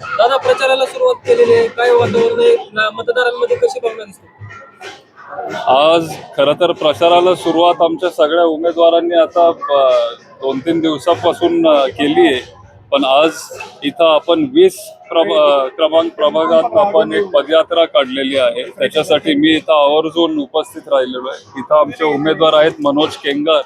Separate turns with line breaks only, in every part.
दादा प्रचाराला सुरुवात केलेली आहे. काय वातावरण आहे? मतदारांमध्ये कशी भावना दिसते?
आज खर तर प्रचाराला सुरुवात आमच्या सगळ्या उमेदवारांनी आता दोन तीन दिवसापासून केली आहे. पण आज इथं आपण वीस क्रमांक प्रभागात आपण एक पदयात्रा काढलेली आहे. त्याच्यासाठी मी इथं आवर्जून उपस्थित राहिलेलो आहे. इथं आमचे उमेदवार आहेत मनोज केंगर.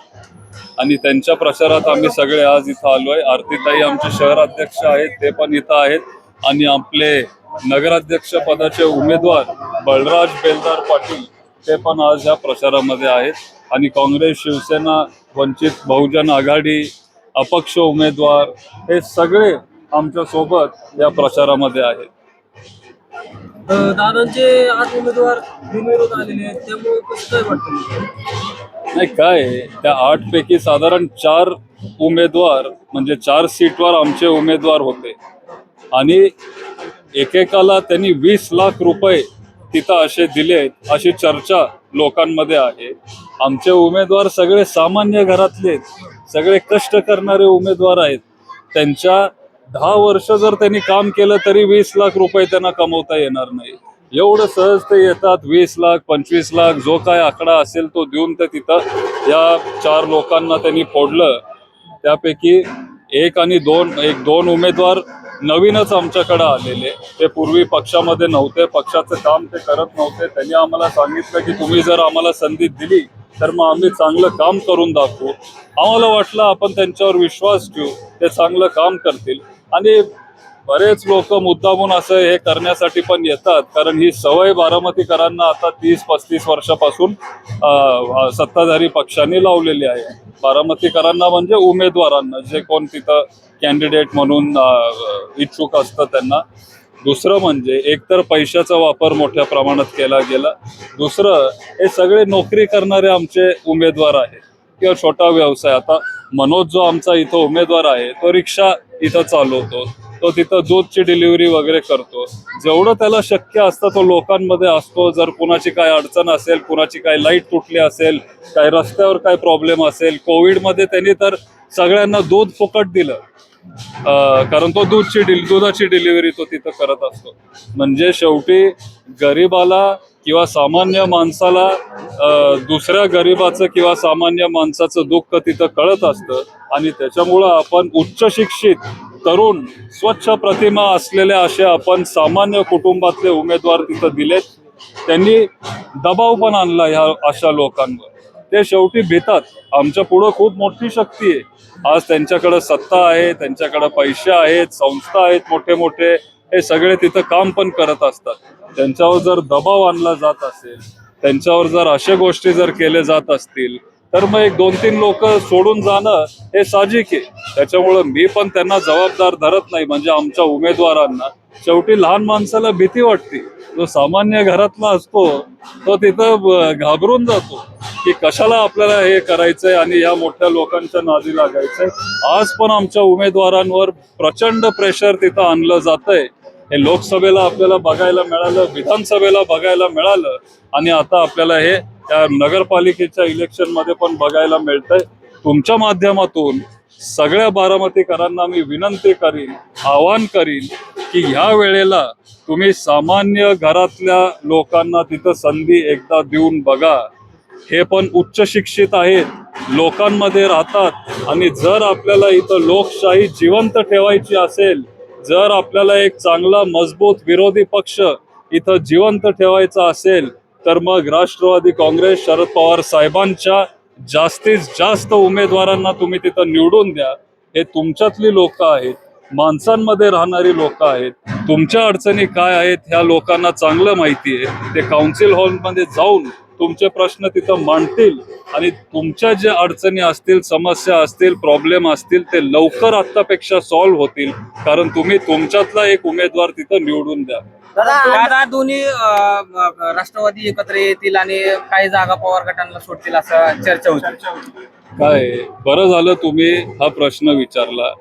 आणि त्यांच्या प्रचारात आम्ही सगळे आज इथं आलोय आरतीताई आमचे शहराध्यक्ष आहेत. ते पण इथं आहेत. आणि आपले नगराध्यक्ष पदाचे उमेदवार बळराज बेलदार पाटील ते पण आज या प्रचारामध्ये आहेत. आणि काँग्रेस शिवसेना वंचित बहुजन आघाडी अपक्ष उमेदवार हे सगळे आमच्यासोबत या प्रचारामध्ये आहेत.
दादांचे आज उमेदवार बिनविरोध आलेले आहेत त्यामुळे कसं काय वाटतं?
नाही काय? त्या आठ पैकी साधारण चार उमेदवार म्हणजे चार सीटवर आमचे उमेदवार होते. आणि एकेकाला त्यांनी वीस लाख रुपये तिथं असे दिलेत अशी चर्चा लोकांमध्ये आहे. आमचे उमेदवार सगळे सामान्य घरातले सगळे कष्ट करणारे उमेदवार आहेत. त्यांच्या दहा वर्ष जर त्यांनी काम केलं तरी वीस लाख रुपये त्यांना कमवता येणार नाही. एवढं सहज ते येतात वीस लाख पंचवीस लाख जो काय आकडा असेल तो देऊन ते तिथं या चार लोकांना त्यांनी फोडलं. त्यापैकी एक आणि दोन एक दोन उमेदवार नवीनच आमच्याकडे आलेले ते पूर्वी पक्षामध्ये नव्हते पक्षाचं काम ते करत नव्हते. त्यांनी आम्हाला सांगितलं की तुम्ही जर आम्हाला संधी दिली तर मग आम्ही चांगलं काम करून दाखवू. आम्हाला वाटलं आपण त्यांच्यावर विश्वास ठेवू ते चांगलं काम करतील. आणि बरेच लोक मुद्दामून असं हे करण्यासाठी पण येतात कारण ही सवय बारामतीकरांना आता तीस पस्तीस वर्षापासून सत्ताधारी पक्षांनी लावलेली आहे. बारामतीकरांना म्हणजे उमेदवारांना जे कोण तिथं कॅन्डिडेट म्हणून इच्छुक असतं त्यांना. दुसरं म्हणजे एकतर पैशाचा वापर मोठ्या प्रमाणात केला गेला. दुसरं हे सगळे नोकरी करणारे आमचे उमेदवार आहेत किंवा छोटा व्यवसाय. आता मनोज जो आमचा इथं उमेदवार आहे तो रिक्षा इथं चालवतो. तो तिथं दूधची डिलिव्हरी वगैरे करतो. जेवढं त्याला शक्य असतं तो लोकांमध्ये असतो. जर कुणाची काय अडचण असेल कुणाची काय लाइट तुटली असेल काय रस्त्यावर काय प्रॉब्लेम असेल कोविडमध्ये त्यांनी तर सगळ्यांना दूध फुकट दिलं. कारण तो दूधची डिल दुधाची डिलिव्हरी तो तिथं करत असतो. म्हणजे शेवटी गरिबाला किंवा सामान्य माणसाला दुसऱ्या गरीबाचं किंवा सामान्य माणसाचं दुःख तिथं कळत असतं आणि त्याच्यामुळं आपण उच्च शिक्षित तरुण स्वच्छ प्रतिमा असलेले असे आपण सामान्य कुटुंबातले उमेदवार तिथं दिलेत. त्यांनी दबाव पण आणला ह्या अशा लोकांवर. ते शेवटी भेतात आमच्या पुढं खूप मोठी शक्ती आहे. आज त्यांच्याकडे सत्ता आहे त्यांच्याकडे पैसे आहेत संस्था आहेत मोठे मोठे हे सगळे तिथं काम पण करत असतात. त्यांच्यावर जर दबाव आणला जात असेल त्यांच्यावर जर अशा गोष्टी जर केले जात असतील तर मग एक दोन तीन लोक सोडून जाणं हे साहजिक आहे. त्याच्यामुळं मी पण त्यांना जबाबदार धरत नाही म्हणजे आमच्या उमेदवारांना. शेवटी लहान माणसाला भीती वाटते. जो सामान्य घरातला असतो तो तिथं घाबरून जातो. की कशाला आपल्याला हे करायचंय आणि या मोठ्या लोकांच्या नादी लागायचंय. आज पण आमच्या उमेदवारांवर प्रचंड प्रेशर तिथं आणलं जातंय. हे लोकसभेला आपल्याला बघायला मिळालं विधानसभेला बघायला मिळालं आणि आता आपल्याला हे त्या नगरपालिकेच्या इलेक्शनमध्ये पण बघायला मिळतंय. तुमच्या माध्यमातून सगळ्या बारामतीकरांना मी विनंती करीन आवाहन करीन की ह्या वेळेला तुम्ही सामान्य घरातल्या लोकांना तिथं संधी एकदा देऊन बघा. हे पण उच्च शिक्षित आहेत. लोकांमध्ये राहतात. आणि जर आपल्याला इथं लोकशाही जिवंत ठेवायची असेल जर आपल्याला एक चांगला मजबूत विरोधी पक्ष इथं जिवंत ठेवायचा असेल तर मग राष्ट्रवादी काँग्रेस शरद पवार साहेबांच्या जास्तीत जास्त उमेदवारांना तुम्ही तिथं निवडून द्या. हे तुमच्यातली लोक आहेत. माणसांमध्ये राहणारी लोक आहेत. तुमच्या अडचणी काय आहेत ह्या लोकांना चांगलं माहिती आहे. ते काउन्सिल हॉलमध्ये जाऊन तुमचे प्रश्न तिथं मांडतील आणि तुमच्या ज्या अडचणी असतील समस्या असतील प्रॉब्लेम असतील ते लवकर आत्तापेक्षा सॉल्व्ह होतील. कारण तुम्ही तुमच्यातला एक उमेदवार तिथं निवडून द्या.
दादा दोन्ही राष्ट्रवादी एकत्र येतील आणि काही जागा पवार गटांना सोडतील असं चर्चा होती.
काय बरं झालं तुम्ही हा प्रश्न विचारला.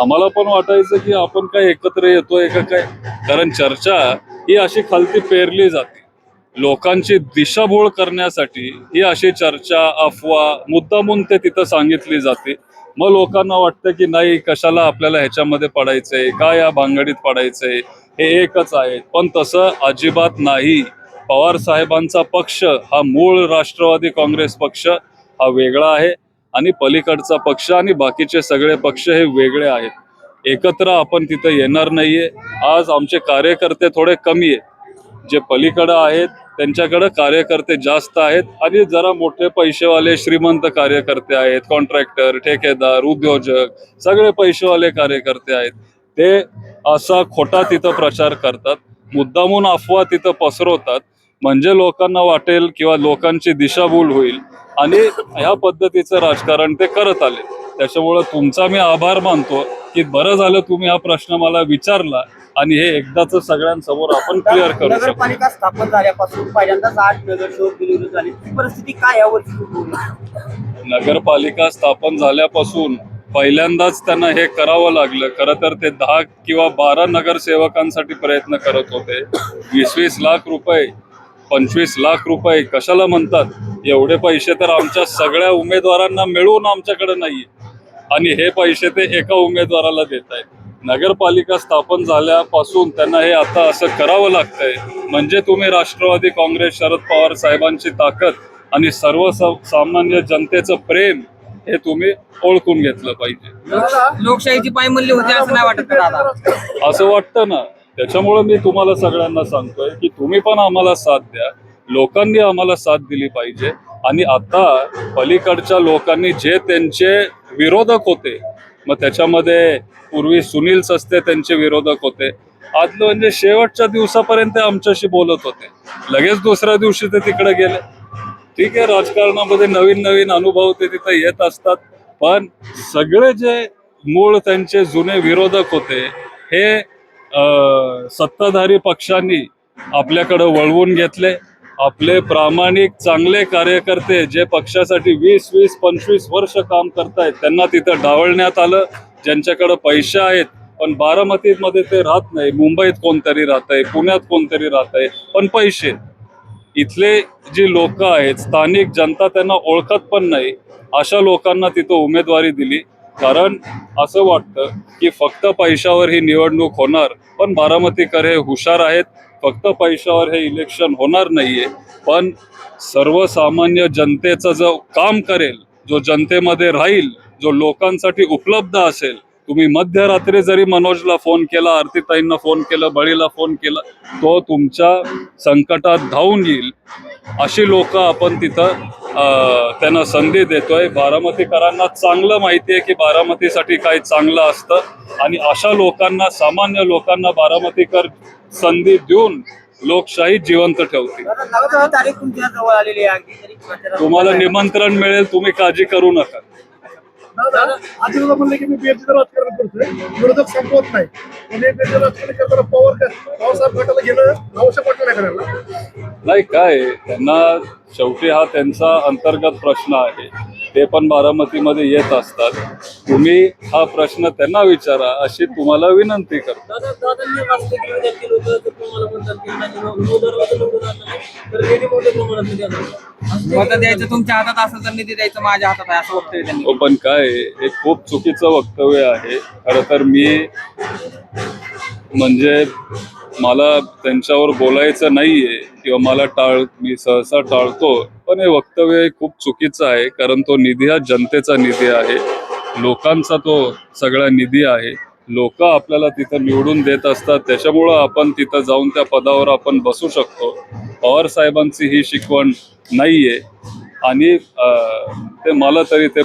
आम्हाला पण वाटायचं की आपण काय एकत्र येतोय का काय? कारण चर्चा ही अशी खालती पेरली जाते. लोकांची दिशाभूळ करण्यासाठी ही अशी चर्चा अफवा मुद्दामून ते तिथं सांगितली जाते. मग लोकांना वाटतं की नाही कशाला आपल्याला ह्याच्यामध्ये पडायचंय? का या भांगडीत पडायचंय? हे एकच आहे. पण तसं अजिबात नाही. पवार साहेबांचा पक्ष हा मूळ राष्ट्रवादी काँग्रेस पक्ष हा वेगळा आहे. आणि पलीकडचा पक्ष आणि बाकीचे सगळे पक्ष हे वेगळे आहेत. एकत्र आपण तिथं येणार नाहीये. आज आमचे कार्यकर्ते थोडे कमी आहेत. जे पलीकडं आहेत त्यांच्याकडे कार्यकर्ते जास्त आहेत आणि जरा मोठे पैसेवाले श्रीमंत कार्यकर्ते आहेत कॉन्ट्रॅक्टर ठेकेदार उद्योजक सगळे पैसेवाले कार्यकर्ते आहेत. ते असा खोटा तिथं प्रचार करतात मुद्दामून अफवा तिथं पसरवतात म्हणजे लोकांना वाटेल किंवा लोकांची दिशाभूल होईल आणि ह्या पद्धतीचं राजकारण ते करत आले. त्याच्यामुळं तुमचा मी आभार मानतो की बरं झालं तुम्ही हा प्रश्न मला विचारला. आणि हे एकदाच सगळ्यांसमोर आपण क्लिअर करू शकतो.
नगरपालिका स्थापन झाल्यापासून पहिल्यांदाच आठ नगरसेवक बिनविरोध झाले. ती परिस्थिती काय उद्भवली?
नगरपालिका स्थापन झाल्यापासून पहिल्यांदाच त्यांना हे करावं लागलं. खरं तर ते दहा किंवा बारा नगरसेवकांसाठी प्रयत्न करत होते. वीस वीस लाख रुपये पंचवीस लाख रुपये कशाला म्हणतात? एवढे पैसे तर आमच्या सगळ्या उमेदवारांना मिळून आमच्याकडे नाहीये. आणि हे पैसे ते एका उमेदवाराला देत आहेत नगरपालिका स्थापन झाल्यापासून त्यांना हे आता असं करावं लागतंय. म्हणजे तुम्ही राष्ट्रवादी काँग्रेस शरद पवार साहेबांची ताकद आणि सर्व सामान्य जनतेचं प्रेम हे तुम्ही ओळखून घेतलं पाहिजे.
लोकशाहीची पायमल्ली होते असं नाही वाटत
असं वाटतं ना. त्याच्यामुळे मी तुम्हाला सगळ्यांना सांगतोय की तुम्ही पण आम्हाला साथ द्या. लोकांनी आम्हाला साथ दिली पाहिजे. आणि आता पलीकडच्या लोकांनी जे त्यांचे विरोधक होते मग त्याच्यामध्ये पूर्वी सुनील सस्ते त्यांचे विरोधक होते. आज म्हणजे शेवटच्या दिवसापर्यंत ते आमच्याशी बोलत होते. लगेच दुसऱ्या दिवशी ते तिकडे गेले. ठीक आहे राजकारणामध्ये नवीन नवीन अनुभव ते तिथे येत असतात. पण सगळे जे मूळ त्यांचे जुने विरोधक होते हे सत्ताधारी पक्षांनी आपल्याकडे वळवून घेतले. आपले प्रामाणिक चांगले कार्यकर्ते जे पक्षासाठी वीस वीस पंचवीस वर्ष काम करतायत त्यांना तिथं डावळण्यात आलं. ज्यांच्याकडे पैसे आहेत पण बारामतीमध्ये ते राहत नाही. मुंबईत कोणतरी राहत आहे पुण्यात कोणतरी राहत आहे पण पैसे. इथले जी लोक आहेत स्थानिक जनता त्यांना ओळखत पण नाही. अशा लोकांना तिथं उमेदवारी दिली. कारण असं वाटतं की फक्त पैशावर ही निवडणूक होणार पण बारामतीकर हे हुशार आहेत. फक्त पैशावर हे इलेक्शन होणार नाहीये पण सर्वसामान्य जनतेचं जो काम करेल जो जनतेमध्ये राहील जो लोकांसाठी उपलब्ध असेल तुम्ही मध्यरात्री जरी मनोजला फोन केला आरतीताईंना फोन केला बळीला फोन केला तो तुमच्या संकटात धावून येईल. अशी लोक आपण तिथं त्यांना संधी देतोय. बारामतीकरांना चांगलं माहिती आहे की बारामतीसाठी काय चांगलं असतं. आणि अशा लोकांना सामान्य लोकांना बारामतीकर संधी देऊन लोकशाही जिवंत ठेवतील. तुम्हाला निमंत्रण मिळेल तुम्ही काळजी करू नका.
आधी तुला म्हणलं की मी बीएमसीचं राजकारण करतोय. विरोधक संपवत नाही. पण हे बीएमसी राजकारण करताना पवार पवारसाहेब गटाला घेणं आवश्यक वाटलं नाही करायला?
नाही काय त्यांना शेवटी हा त्यांचा अंतर्गत प्रश्न आहे. ते पण बारामतीमध्ये येत असतात. तुम्ही हा प्रश्न त्यांना विचारा अशी तुम्हाला विनंती करतो.
मत द्यायचं तुमच्या हातात असेल तर निधी द्यायचं माझ्या हातात आहे असं वक्तव्य त्यांनी
हो पण काय आहे, हे खूप चुकीचं वक्तव्य आहे. खरं तर मी म्हणजे मला त्यांच्यावर बोलायचं नाहीये किंवा मला टाळ मी सहसा टाळतो. पण हे वक्तव्य हे खूप चुकीचं आहे कारण तो निधी हा जनतेचा निधी आहे. लोकांचा तो सगळा निधी आहे. लोक आपल्याला तिथं निवडून देत असतात त्याच्यामुळं आपण तिथं जाऊन त्या पदावर आपण बसू शकतो. पवार साहेबांची ही शिकवण नाहीये. आणि ते मला तरी ते